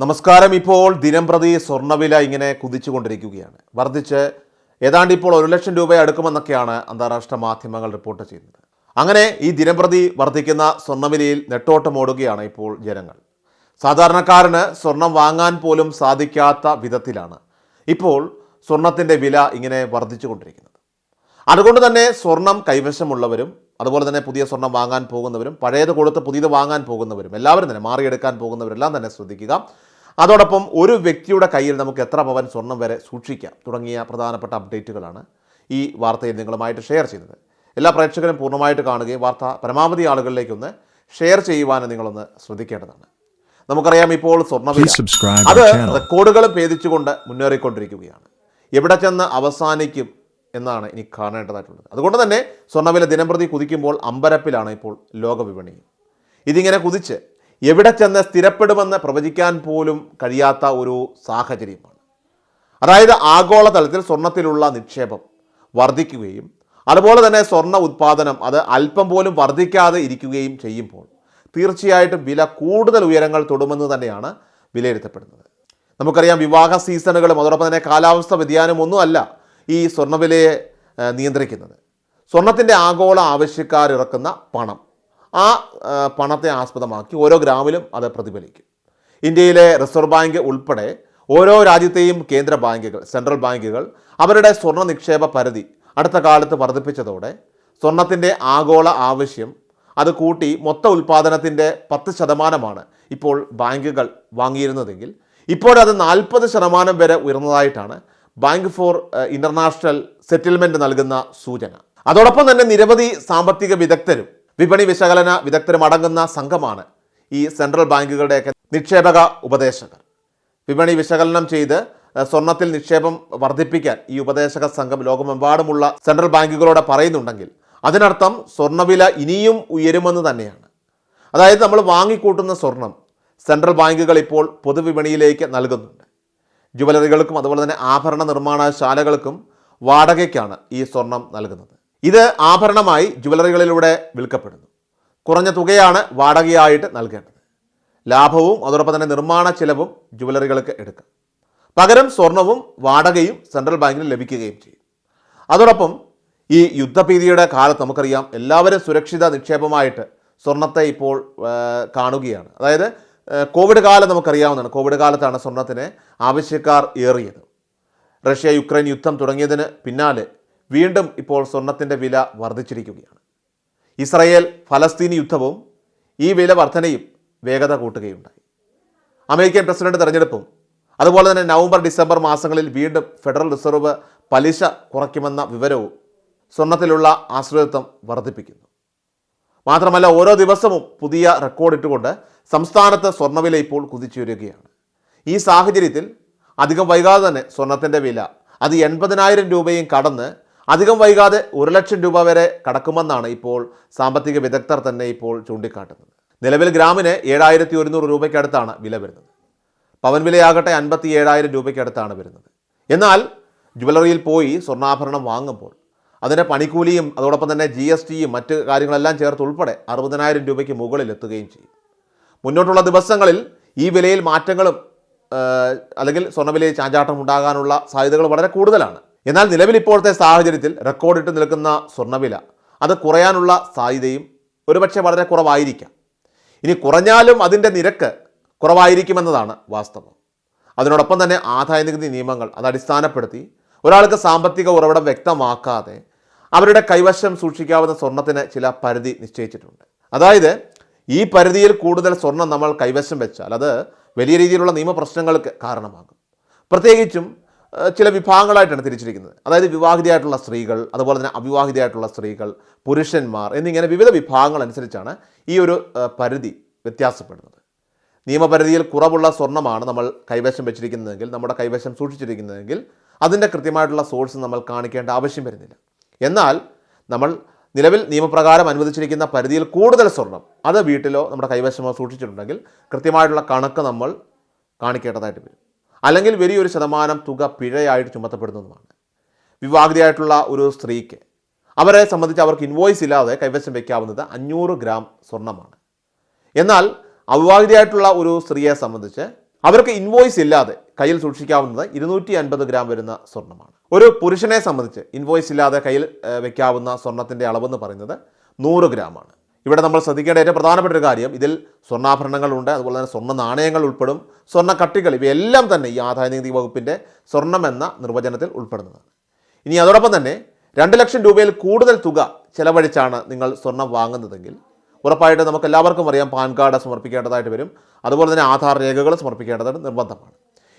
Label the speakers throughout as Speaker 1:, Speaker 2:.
Speaker 1: നമസ്കാരം. ഇപ്പോൾ ദിനംപ്രതി സ്വർണവില ഇങ്ങനെ കുതിച്ചുകൊണ്ടിരിക്കുകയാണ്. വർദ്ധിച്ച് ഏതാണ്ട് ഇപ്പോൾ ഒരു ലക്ഷം രൂപ അടുക്കുമെന്നൊക്കെയാണ് അന്താരാഷ്ട്ര മാധ്യമങ്ങൾ റിപ്പോർട്ട് ചെയ്യുന്നത്. അങ്ങനെ ഈ ദിനംപ്രതി വർദ്ധിക്കുന്ന സ്വർണവിലയിൽ നെട്ടോട്ടമോടുകയാണ് ഇപ്പോൾ ജനങ്ങൾ. സാധാരണക്കാരന് സ്വർണം വാങ്ങാൻ പോലും സാധിക്കാത്ത വിധത്തിലാണ് ഇപ്പോൾ സ്വർണത്തിന്റെ വില ഇങ്ങനെ വർദ്ധിച്ചുകൊണ്ടിരിക്കുന്നത്. അതുകൊണ്ട് തന്നെ സ്വർണം കൈവശമുള്ളവരും അതുപോലെ തന്നെ പുതിയ സ്വർണം വാങ്ങാൻ പോകുന്നവരും പഴയത് കൊടുത്ത് പുതിയത് വാങ്ങാൻ പോകുന്നവരും എല്ലാവരും തന്നെ മാറിയെടുക്കാൻ പോകുന്നവരെല്ലാം തന്നെ ശ്രദ്ധിക്കുക. അതോടൊപ്പം ഒരു വ്യക്തിയുടെ കയ്യിൽ നമുക്ക് എത്ര പവൻ സ്വർണം വരെ സൂക്ഷിക്കാം തുടങ്ങിയ പ്രധാനപ്പെട്ട അപ്ഡേറ്റുകളാണ് ഈ വാർത്തയിൽ നിങ്ങളുമായിട്ട് ഷെയർ ചെയ്യുന്നത് എല്ലാ പ്രേക്ഷകരും പൂർണമായിട്ട് കാണുകയും വാർത്ത പരമാവധി ആളുകളിലേക്കൊന്ന് ഷെയർ ചെയ്യുവാനും നിങ്ങളൊന്ന് ശ്രദ്ധിക്കേണ്ടതാണ്. നമുക്കറിയാം ഇപ്പോൾ
Speaker 2: സ്വർണ
Speaker 1: അത് റെക്കോർഡുകൾ ഭേദിച്ചുകൊണ്ട് മുന്നേറിക്കൊണ്ടിരിക്കുകയാണ്. എവിടെ ചെന്ന് അവസാനിക്കും എന്നാണ് ഇനി കാണേണ്ടതായിട്ടുള്ളത്. അതുകൊണ്ട് തന്നെ സ്വർണവില ദിനംപ്രതി കുതിക്കുമ്പോൾ അമ്പരപ്പിലാണ് ഇപ്പോൾ ലോകവിപണി ഇതിങ്ങനെ കുതിച്ച് എവിടെ ചെന്ന് സ്ഥിരപ്പെടുമെന്ന് പ്രവചിക്കാൻ പോലും കഴിയാത്ത ഒരു സാഹചര്യമാണ്. അതായത് ആഗോളതലത്തിൽ സ്വർണത്തിലുള്ള നിക്ഷേപം വർദ്ധിക്കുകയും അതുപോലെ തന്നെ സ്വർണ ഉത്പാദനം അത് അല്പം പോലും വർദ്ധിക്കാതെ ഇരിക്കുകയും ചെയ്യുമ്പോൾ തീർച്ചയായിട്ടും വില കൂടുതൽ ഉയരങ്ങൾ തൊടുമെന്ന് തന്നെയാണ് വിലയിരുത്തപ്പെടുന്നത്. നമുക്കറിയാം വിവാഹ സീസണുകളും അതോടൊപ്പം തന്നെ കാലാവസ്ഥ വ്യതിയാനം ഒന്നുമല്ല ഈ സ്വർണവിലയെ നിയന്ത്രിക്കുന്നത്. സ്വർണത്തിന്റെ ആഗോള ആവശ്യക്കാർ ഇറക്കുന്ന പണം. ആ പണത്തെ ആസ്പദമാക്കി ഓരോ ഗ്രാമിലും അത് പ്രതിഫലിക്കും. ഇന്ത്യയിലെ റിസർവ് ബാങ്ക് ഉൾപ്പെടെ ഓരോ രാജ്യത്തെയും കേന്ദ്ര ബാങ്കുകൾ സെൻട്രൽ ബാങ്കുകൾ അവരുടെ സ്വർണ നിക്ഷേപ പരിധി അടുത്ത കാലത്ത് വർദ്ധിപ്പിച്ചതോടെ സ്വർണത്തിന്റെ ആഗോള ആവശ്യം അത് കൂട്ടി മൊത്ത ഉൽപ്പാദനത്തിന്റെ പത്ത് ശതമാനമാണ് ഇപ്പോൾ ബാങ്കുകൾ വാങ്ങിയിരുന്നതെങ്കിൽ. ഇപ്പോഴത് നാൽപ്പത് ശതമാനം വരെ ഉയർന്നതായിട്ടാണ് ബാങ്ക് ഫോർ ഇന്റർനാഷണൽ സെറ്റിൽമെന്റ് നൽകുന്ന സൂചന. അതോടൊപ്പം തന്നെ നിരവധി സാമ്പത്തിക വിദഗ്ധരും വിപണി വിശകലന വിദഗ്ധരും അടങ്ങുന്ന സംഘമാണ് ഈ സെൻട്രൽ ബാങ്കുകളുടെയൊക്കെ നിക്ഷേപക ഉപദേശകർ. വിപണി വിശകലനം ചെയ്ത് സ്വർണത്തിൽ നിക്ഷേപം വർദ്ധിപ്പിക്കാൻ ഈ ഉപദേശക സംഘം ലോകമെമ്പാടുമുള്ള സെൻട്രൽ ബാങ്കുകളോട് പറയുന്നുണ്ടെങ്കിൽ അതിനർത്ഥം സ്വർണവില ഇനിയും ഉയരുമെന്ന് തന്നെയാണ്. അതായത് നമ്മൾ വാങ്ങിക്കൂട്ടുന്ന സ്വർണം സെൻട്രൽ ബാങ്കുകൾ ഇപ്പോൾ പൊതുവിപണിയിലേക്ക് നൽകുന്നുണ്ട്. ജുവലറികൾക്കും അതുപോലെ തന്നെ ആഭരണ നിർമ്മാണശാലകൾക്കും വാടകയ്ക്കാണ് ഈ സ്വർണം നൽകുന്നത്. ഇത് ആഭരണമായി ജുവലറികളിലൂടെ വിൽക്കപ്പെടുന്നു. കുറഞ്ഞ തുകയാണ് വാടകയായിട്ട് നൽകേണ്ടത്. ലാഭവും അതോടൊപ്പം തന്നെ നിർമ്മാണ ചെലവും ജുവലറികൾക്ക് എടുക്കാം. പകരം സ്വർണവും വാടകയും സെൻട്രൽ ബാങ്കിന് ലഭിക്കുകയും ചെയ്യും. അതോടൊപ്പം ഈ യുദ്ധഭീതിയുടെ കാലത്ത് നമുക്കറിയാം എല്ലാവരും സുരക്ഷിത നിക്ഷേപമായിട്ട് സ്വർണത്തെ ഇപ്പോൾ കാണുകയാണ്. അതായത് കോവിഡ് കാലം നമുക്കറിയാവുന്നതാണ്. കോവിഡ് കാലത്താണ് സ്വർണത്തിന് ആവശ്യക്കാർ ഏറിയത്. റഷ്യ യുക്രൈൻ യുദ്ധം തുടങ്ങിയതിന് പിന്നാലെ വീണ്ടും ഇപ്പോൾ സ്വർണത്തിന്റെ വില വർദ്ധിച്ചിരിക്കുകയാണ്. ഇസ്രയേൽ ഫലസ്തീൻ യുദ്ധവും ഈ വില വർധനയും വേഗത കൂട്ടുകയുണ്ടായി. അമേരിക്കൻ പ്രസിഡന്റ് തെരഞ്ഞെടുപ്പും അതുപോലെ തന്നെ നവംബർ ഡിസംബർ മാസങ്ങളിൽ വീണ്ടും ഫെഡറൽ റിസർവ് പലിശ കുറയ്ക്കുമെന്ന വിവരവും സ്വർണത്തിലുള്ള ആശ്രിതത്വം വർദ്ധിപ്പിക്കുന്നു. മാത്രമല്ല ഓരോ ദിവസവും പുതിയ റെക്കോർഡ് ഇട്ടുകൊണ്ട് സംസ്ഥാനത്ത് സ്വർണവില ഇപ്പോൾ കുതിച്ചുയരുകയാണ്. ഈ സാഹചര്യത്തിൽ അധികം വൈകാതെ തന്നെ സ്വർണത്തിന്റെ വില അത് എൺപതിനായിരം രൂപയും കടന്ന് അധികം വൈകാതെ ഒരു ലക്ഷം രൂപ വരെ കടക്കുമെന്നാണ് ഇപ്പോൾ സാമ്പത്തിക വിദഗ്ധർ തന്നെ ഇപ്പോൾ ചൂണ്ടിക്കാട്ടുന്നത്. നിലവിൽ ഗ്രാമിന് ഏഴായിരത്തി ഒരുന്നൂറ് രൂപയ്ക്കടുത്താണ് വില വരുന്നത്. പവൻ വിലയാകട്ടെ അൻപത്തി ഏഴായിരം രൂപയ്ക്കടുത്താണ് വരുന്നത്. എന്നാൽ ജ്വല്ലറിയിൽ പോയി സ്വർണാഭരണം വാങ്ങുമ്പോൾ അതിന്റെ പണിക്കൂലിയും അതോടൊപ്പം തന്നെ ജി എസ് ടിയും മറ്റ് കാര്യങ്ങളെല്ലാം ചേർത്ത് ഉൾപ്പെടെ അറുപതിനായിരം രൂപയ്ക്ക് മുകളിൽ എത്തുകയും ചെയ്യും. മുന്നോട്ടുള്ള ദിവസങ്ങളിൽ ഈ വിലയിൽ മാറ്റങ്ങളും അല്ലെങ്കിൽ സ്വർണവിലയിൽ ചാഞ്ചാട്ടം ഉണ്ടാകാനുള്ള സാധ്യതകൾ വളരെ കൂടുതലാണ്. എന്നാൽ നിലവിൽ ഇപ്പോഴത്തെ സാഹചര്യത്തിൽ റെക്കോർഡിട്ട് നിൽക്കുന്ന സ്വർണവില അത് കുറയാനുള്ള സാധ്യതയും ഒരുപക്ഷെ വളരെ കുറവായിരിക്കാം. ഇനി കുറഞ്ഞാലും അതിന്റെ നിരക്ക് കുറവായിരിക്കുമെന്നതാണ് വാസ്തവം. അതിനോടൊപ്പം തന്നെ ആദായ നികുതി നിയമങ്ങൾ അത് അടിസ്ഥാനപ്പെടുത്തി ഒരാൾക്ക് സാമ്പത്തിക ഉറവിടം വ്യക്തമാക്കാതെ അവരുടെ കൈവശം സൂക്ഷിക്കാവുന്ന സ്വർണത്തിന് ചില പരിധി നിശ്ചയിച്ചിട്ടുണ്ട്. അതായത് ഈ പരിധിയിൽ കൂടുതൽ സ്വർണം നമ്മൾ കൈവശം വെച്ചാൽ അത് വലിയ രീതിയിലുള്ള നിയമപ്രശ്നങ്ങൾക്ക് കാരണമാകും. പ്രത്യേകിച്ചും ചില വിഭാഗങ്ങളായിട്ടാണ് തിരിച്ചിരിക്കുന്നത്. അതായത് വിവാഹിതയായിട്ടുള്ള സ്ത്രീകൾ അതുപോലെ തന്നെ അവിവാഹിതയായിട്ടുള്ള സ്ത്രീകൾ പുരുഷന്മാർ എന്നിങ്ങനെ വിവിധ വിഭാഗങ്ങൾ അനുസരിച്ചാണ് ഈ ഒരു പരിധി വ്യത്യാസപ്പെടുന്നത്. നിയമപരിധിയിൽ കുറവുള്ള സ്വർണമാണ് നമ്മൾ കൈവശം വെച്ചിരിക്കുന്നതെങ്കിൽ നമ്മുടെ കൈവശം സൂക്ഷിച്ചിരിക്കുന്നതെങ്കിൽ അതിന്റെ കൃത്യമായിട്ടുള്ള സോഴ്സ് നമ്മൾ കാണിക്കേണ്ട ആവശ്യം വരുന്നില്ല. എന്നാൽ നമ്മൾ നിലവിൽ നിയമപ്രകാരം അനുവദിച്ചിരിക്കുന്ന പരിധിയിൽ കൂടുതൽ സ്വർണം അത് വീട്ടിലോ നമ്മുടെ കൈവശമോ സൂക്ഷിച്ചിട്ടുണ്ടെങ്കിൽ കൃത്യമായിട്ടുള്ള കണക്ക് നമ്മൾ കാണിക്കേണ്ടതായിട്ട് വരും. അല്ലെങ്കിൽ വലിയൊരു ശതമാനം തുക പിഴയായിട്ട് ചുമത്തപ്പെടുന്നതുമാണ്. വിവാഹിതയായിട്ടുള്ള ഒരു സ്ത്രീക്ക് അവരെ സംബന്ധിച്ച് അവർക്ക് ഇൻവോയ്സ് ഇല്ലാതെ കൈവശം വയ്ക്കാവുന്നത് അഞ്ഞൂറ് ഗ്രാം സ്വർണമാണ് എന്നാൽ അവിവാഹിതയായിട്ടുള്ള ഒരു സ്ത്രീയെ സംബന്ധിച്ച് അവർക്ക് ഇൻവോയ്സ് ഇല്ലാതെ കയ്യിൽ സൂക്ഷിക്കാവുന്നത് ഇരുന്നൂറ്റി അൻപത് ഗ്രാം വരുന്ന സ്വർണമാണ് ഒരു പുരുഷനെ സംബന്ധിച്ച് ഇൻവോയ്സ് ഇല്ലാതെ കയ്യിൽ വയ്ക്കാവുന്ന സ്വർണത്തിന്റെ അളവെന്ന് പറയുന്നത് നൂറ് ഗ്രാമാണ്. ഇവിടെ നമ്മൾ ശ്രദ്ധിക്കേണ്ട ഏറ്റവും പ്രധാനപ്പെട്ട ഒരു കാര്യം ഇതിൽ സ്വർണാഭരണങ്ങളുണ്ട് അതുപോലെ തന്നെ സ്വർണ നാണയങ്ങൾ ഉൾപ്പെടും സ്വർണ കട്ടികൾ ഇവയെല്ലാം തന്നെ ഈ ആദായ നികുതി വകുപ്പിന്റെ സ്വർണം എന്ന നിർവചനത്തിൽ ഉൾപ്പെടുന്നതാണ് ഇനി അതോടൊപ്പം തന്നെ രണ്ട് ലക്ഷം രൂപയിൽ കൂടുതൽ തുക ചെലവഴിച്ചാണ് നിങ്ങൾ സ്വർണം വാങ്ങുന്നതെങ്കിൽ ഉറപ്പായിട്ട് നമുക്ക് എല്ലാവർക്കും അറിയാം പാൻ കാർഡ് സമർപ്പിക്കേണ്ടതായിട്ട് വരും അതുപോലെ തന്നെ ആധാർ രേഖകൾ സമർപ്പിക്കേണ്ടത് നിർബന്ധമാണ്.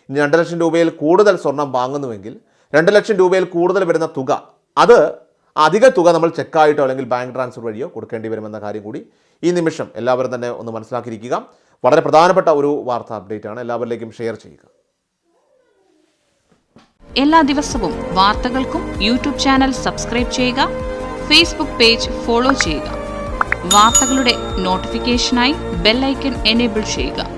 Speaker 1: രണ്ട് ലക്ഷം രൂപയിൽ കൂടുതൽ സ്വർണം വാങ്ങുന്നുവെങ്കിൽ രണ്ട് ലക്ഷം രൂപയിൽ കൂടുതൽ വരുന്ന തുക അത് അധിക തുക നമ്മൾ ചെക്കായിട്ടോ അല്ലെങ്കിൽ ബാങ്ക് ട്രാൻസ്ഫർ വഴിയോ കൊടുക്കേണ്ടി വരുമെന്ന കാര്യം കൂടി ഈ നിമിഷം എല്ലാവരും തന്നെ ഒന്ന് മനസ്സിലാക്കിയിരിക്കുക. വളരെ പ്രധാനപ്പെട്ട ഒരു വാർത്ത അപ്ഡേറ്റ് ആണ്. എല്ലാവരിലേക്കും ഷെയർ ചെയ്യുക.
Speaker 2: എല്ലാ ദിവസവും വാർത്തകൾക്കും യൂട്യൂബ് ചാനൽ സബ്സ്ക്രൈബ് ചെയ്യുക ഫേസ്ബുക്ക് പേജ് ഫോളോ ചെയ്യുക. വാർത്തകളുടെ നോട്ടിഫിക്കേഷനായി ബെല്ലൈക്കൺ എനേബിൾ ചെയ്യുക.